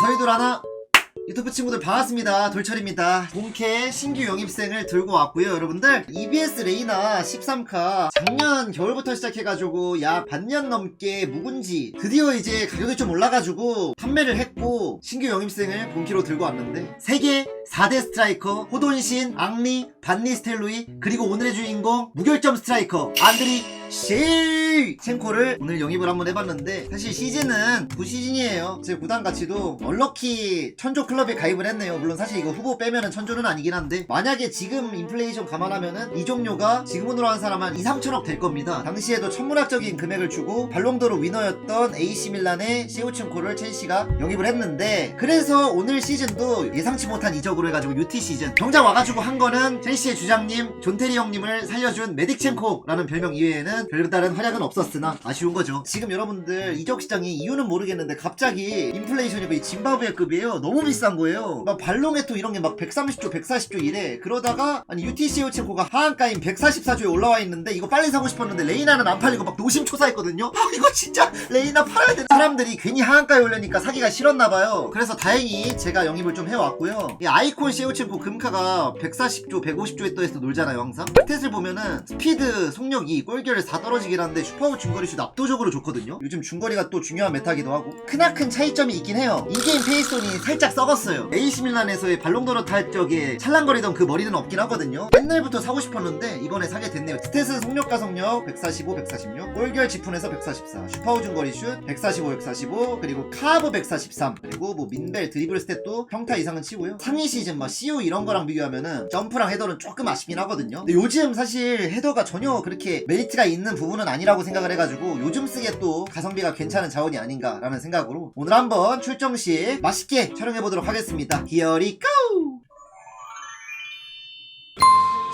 서희돌 하나? 유튜브 친구들 반갑습니다. 돌철입니다. 본캐 신규 영입생을 들고 왔고요 여러분들. EBS 레이나 13카 작년 겨울부터 시작해가지고 약 반년 넘게 묵은지 드디어 이제 가격이 좀 올라가지고 판매를 했고 신규 영입생을 본캐로 들고 왔는데 세계 4대 스트라이커 호돈신, 앙리, 반니 스텔로이 그리고 오늘의 주인공 무결점 스트라이커 안드리 시 첸코를 오늘 영입을 한번 해봤는데 사실 시즌은 부시즌이에요. 제 구단 가치도 얼럭키 천조 클럽에 가입을 했네요. 물론 사실 이거 후보 빼면은 천조는 아니긴 한데 만약에 지금 인플레이션 감안하면은 이 종료가 지금으로 한 사람 한 2, 3천억 될 겁니다. 당시에도 천문학적인 금액을 주고 발롱도르 위너였던 AC 밀란의 시우첸코를 첼시가 영입을 했는데 그래서 오늘 시즌도 예상치 못한 이적으로 해가지고 UT 시즌. 정작 와가지고 한 거는 첼시의 주장님 존테리 형님을 살려준 메딕첸코라는 별명 이외에는 별다른 활약은 없었으나 아쉬운 거죠. 지금 여러분들 이적 시장이 이유는 모르겠는데 갑자기 인플레이션이 거의 짐바브웨급이에요. 너무 비싼 거예요. 막 발롱에토 이런 게 막 130조 140조 이래. 그러다가 아니 UT 시우첸코가 하한가인 144조에 올라와 있는데 이거 빨리 사고 싶었는데 레이나는 안 팔리고 막 노심초사했거든요. 아 이거 진짜 레이나 팔아야 돼 사람들이 괜히 하한가에 올려니까 사기가 싫었나 봐요. 그래서 다행히 제가 영입을 좀 해왔고요. 이 아이콘 시우첸코 금카가 140조 150조에 떠 있어 놀잖아요 항상. 스탯을 보면은 스피드 속력이 골결 4 떨어지긴 한데 슈퍼우 중거리 슛 압도적으로 좋거든요. 요즘 중거리가 또 중요한 메타기도 하고 크나큰 차이점이 있긴 해요. 이게임 페이스톤이 살짝 썩었어요. AC 밀란에서의 발롱도르 탈 적에 찰랑거리던 그 머리는 없긴 하거든요. 옛날부터 사고 싶었는데 이번에 사게 됐네요. 스탯은 속력과 속력 145 146 골결 지푼에서 144 슈퍼우 중거리 슛 145 145 그리고 카브 143 그리고 뭐 민벨 드리블 스탯도 평타 이상은 치고요. 상위 시즌 막 CU 이런 거랑 비교하면은 점프랑 헤더는 조금 아쉽긴 하거든요. 근데 요즘 사실 헤더가 전혀 그렇게 메리트가 있는 부분은 아니라고 생각을 해가지고 요즘 쓰기에 또 가성비가 괜찮은 자원이 아닌가라는 생각으로 오늘 한번 출정 시 맛있게 촬영해보도록 하겠습니다 we go!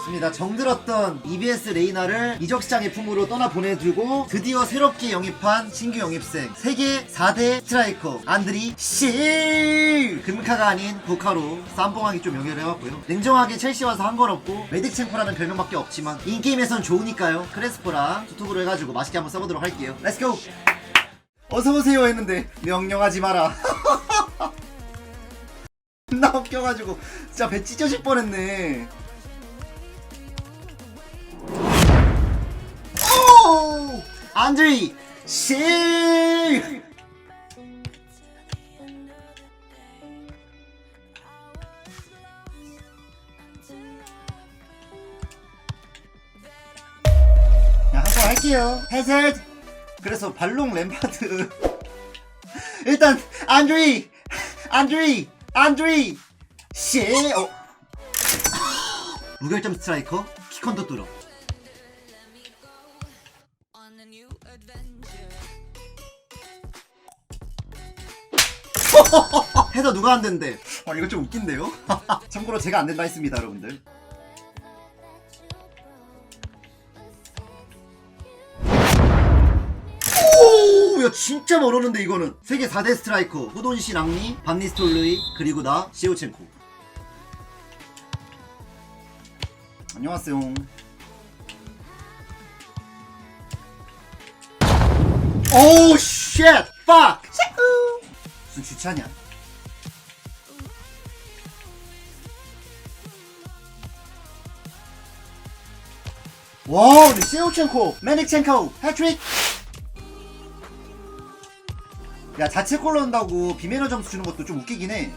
좋습니다. 정들었던 EBS 레이나를 이적시장의 품으로 떠나 보내주고 드디어 새롭게 영입한 신규 영입생 세계 4대 스트라이커 안드리 씨 금카가 아닌 보카로 쌈뽕하기 좀 영입을 해왔고요. 냉정하게 첼시 와서 한 건 없고 메딕챔코라는 별명밖에 없지만 인게임에선 좋으니까요. 크레스포랑 투톱으로 해가지고 맛있게 한번 써보도록 할게요. 렛츠고! 어서오세요 했는데 명령하지 마라. 나 웃겨가지고 진짜 배 찢어질 뻔했네. 오! 안드리 씨! 야, 한번 할게요. 해셋! 그래서 발롱 램파드. 일단, 안드리! 안드리! 안드리! 씨! 어. 무결점 스트라이커, 키컨도 뚫어. 해서 누가 안 된대? 아 이거 좀 웃긴데요? 참고로 제가 안 된다 했습니다 여러분들 오! 야 진짜 멀었는데 이거는 세계 4대 스트라이커 호돈시 랑니 반니스톨르이 그리고 나 시오첸코 안녕하세요 오우 쉣! 팍! 무슨 주차냐? 와우, 근데 시오첸코, 메닉첸코, 해트릭! 야, 자체 골 넣는다고 비매너 점수 주는 것도 좀 웃기긴 해.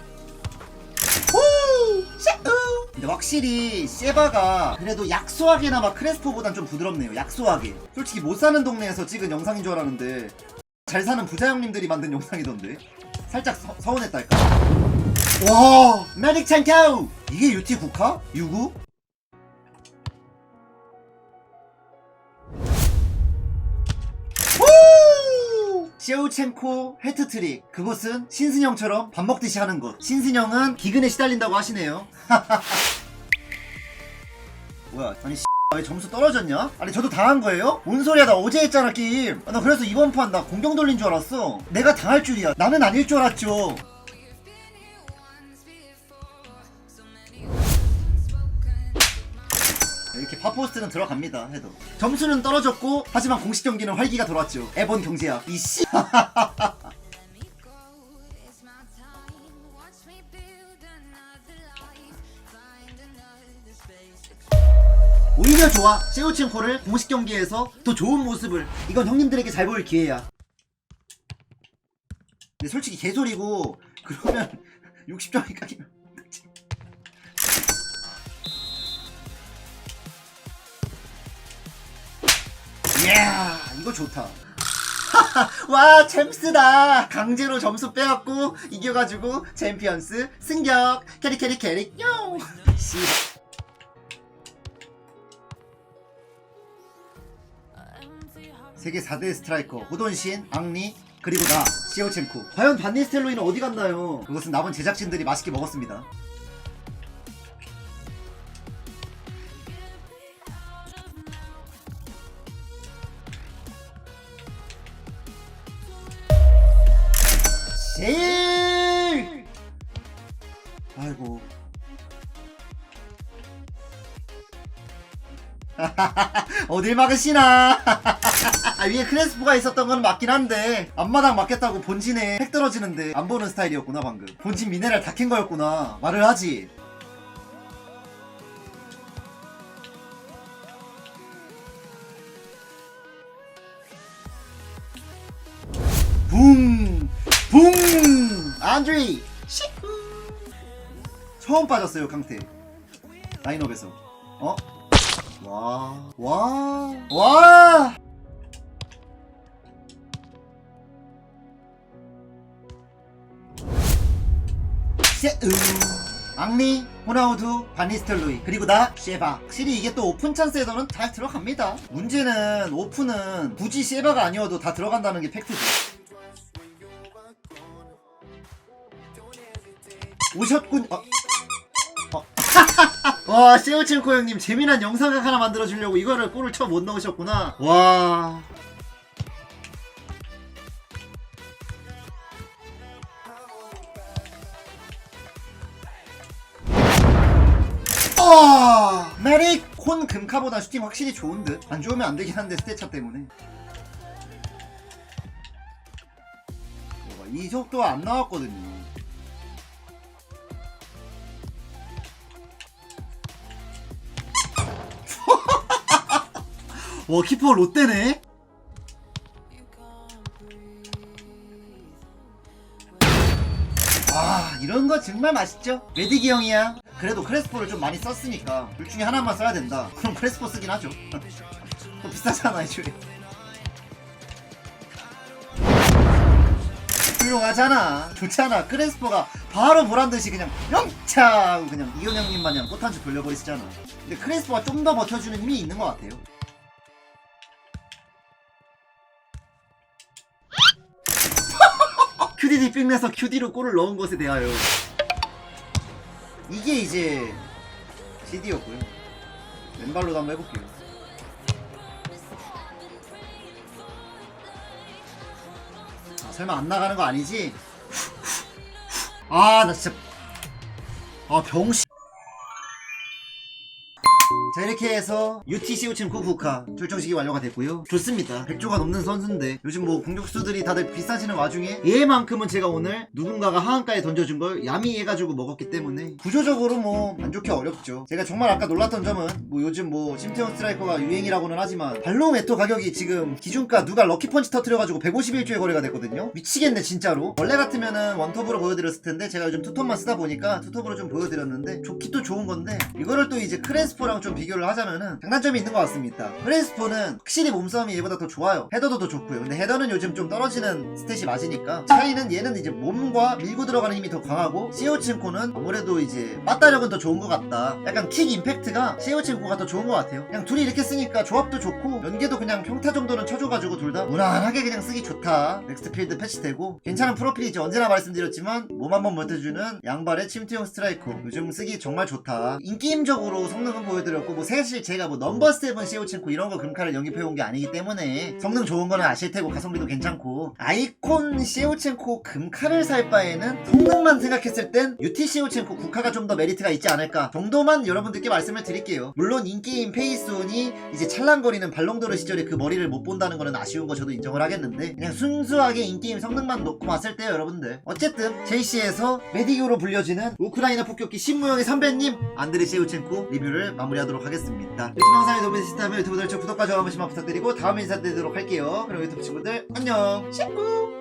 근데 확실히 세바가 그래도 약소하게나마 크레스포보단 좀 부드럽네요. 약소하게. 솔직히 못 사는 동네에서 찍은 영상인 줄 알았는데 잘 사는 부자 형님들이 만든 영상이던데. 살짝 서, 서운했달까? 와, 메딕 찬카우! 이게 UT 국화? 유구? 후! 시오첸코 헤트트릭 그곳은 신승영처럼 밥 먹듯이 하는 곳 신승영은 기근에 시달린다고 하시네요 뭐야 아니 왜 점수 떨어졌냐? 아니 저도 당한 거예요? 뭔 소리야 나 어제 했잖아 게임. 아, 나 그래서 이번 판 나 공격 돌린 줄 알았어. 내가 당할 줄이야. 나는 아닐 줄 알았죠. 이렇게 파포스트는 들어갑니다 해도. 점수는 떨어졌고 하지만 공식 경기는 활기가 돌았죠. 에본 경제야. 이씨 좋아. 세우첸코를 공식 경기에서 더 좋은 모습을. 이건 형님들에게 잘 보일 기회야. 근데 솔직히 개소리고 그러면 60점이 까기는. 이야 이거 좋다. 와 챔스다. 강제로 점수 빼갖고 이겨가지고 챔피언스 승격. 캐리 캐리 캐리 뿅. 세계 4대 스트라이커 호돈신, 앙리, 그리고 나 시오첸코 과연 반니스텔로이는 어디 갔나요? 그것은 남은 제작진들이 맛있게 먹었습니다. 제일! 아이고. 어딜 막으시나? 아, 위에 크레스포가 있었던 건 맞긴 한데 앞마당 맞겠다고 본진에 핵 떨어지는데 안 보는 스타일이었구나 방금 본진 미네랄 다 캔 거였구나 말을 하지 붕! 붕! 안드리! 처음 빠졌어요 강태 라인업에서 어? 와, 와, 와! 앙리, 호나우두, 바니스텔로이 그리고 나 쉐바. 확실히 이게 또 오픈 찬스에서는 잘 들어갑니다. 문제는 오픈은 굳이 쉐바가 아니어도 다 들어간다는 게 팩트죠. 오셨군 어. 어. 와 세오칠코 형님 재미난 영상각 하나 만들어주려고 이거를 골을 쳐못 넣으셨구나. 와 아, 메릭 콘 금카보다 슈팅 확실히 좋은 듯. 안 좋으면 안 되긴 한데 스테차 때문에. 이 속도 안 나왔거든요. 와 키퍼 롯데네. 아 이런 거 정말 맛있죠 메디기 형이야 그래도 크레스포를 좀 많이 썼으니까 둘 중에 하나만 써야 된다. 그럼 크레스포 쓰긴 하죠. 또 비싸잖아 애초에 훌륭하잖아. 좋잖아. 크레스포가 바로 보란듯이 그냥 영차 하고 그냥 이경 형님 마냥 꽃한줄 돌려버리시잖아. 근데 크레스포가 좀 더 버텨주는 힘이 있는 것 같아요. QDD 삥내서 QD로 골을 넣은 것에 대하여 이게 이제 CD였고요. 왼발로도 한번 해볼게요. 아, 설마 안 나가는 거 아니지? 아 나 진짜. 아 병신 자 이렇게 해서 UTC 우침 쿠쿠카 결정식이 완료가 됐고요. 좋습니다. 100조가 넘는 선수인데 요즘 뭐 공격수들이 다들 비싸지는 와중에 얘만큼은 제가 오늘 누군가가 하한가에 던져준 걸 야미해가지고 먹었기 때문에 구조적으로 뭐 안 좋게 어렵죠. 제가 정말 아까 놀랐던 점은 뭐 요즘 뭐 심태원 스트라이커가 유행이라고는 하지만 발롱 에토 가격이 지금 기준가 누가 럭키펀치 터트려가지고 151조에 거래가 됐거든요. 미치겠네 진짜로. 원래 같으면은 원톱으로 보여드렸을 텐데 제가 요즘 투톱만 쓰다 보니까 투톱으로 좀 보여드렸는데 좋긴 또 좋은 건데 이거를 또 이제 크레스포랑 좀 비교 를 하자면은 장단점이 있는 것 같습니다. 크레스포는 확실히 몸싸움이 얘보다 더 좋아요. 헤더도 더 좋고요. 근데 헤더는 요즘 좀 떨어지는 스탯이 맞으니까 차이는 얘는 이제 몸과 밀고 들어가는 힘이 더 강하고 시오친코는 아무래도 이제 빠따력은 더 좋은 것 같다. 약간 킥 임팩트가 시오친코가 더 좋은 것 같아요. 그냥 둘이 이렇게 쓰니까 조합도 좋고 연계도 그냥 평타 정도는 쳐줘가지고 둘 다 무난하게 그냥 쓰기 좋다. 넥스트 필드 패치되고 괜찮은 프로필이죠. 언제나 말씀드렸지만 몸 한번 버텨주는 양발의 침투형 스트라이커 요즘 쓰기 정말 좋다. 인게임적으로 성능은 보여드렸고 같고 뭐 사실 제가 뭐 넘버 세븐 시오첸코 이런 거 금카를 영입해 온 게 아니기 때문에 성능 좋은 거는 아실 테고 가성비도 괜찮고 아이콘 시오첸코 금카를 살 바에는 성능만 생각했을 땐 UT 시오첸코 국카가 좀 더 메리트가 있지 않을까 정도만 여러분들께 말씀을 드릴게요. 물론 인기인 페이스온이 이제 찰랑거리는 발롱도르 시절에 그 머리를 못 본다는 거는 아쉬운 거 저도 인정을 하겠는데 그냥 순수하게 인게임 성능만 놓고 봤을 때요 여러분들 어쨌든 JC에서 메디교로 불려지는 우크라이나 폭격기 신무영의 선배님 안드레 시우첸코 리뷰를 마무리하도록 하겠습니다. 유튜브 영상이 도움이 되셨다면 유튜브 들 구독과 좋아요 한 번씩만 부탁드리고 다음에 인사드리도록 할게요. 그럼 유튜브 친구들 안녕. 친구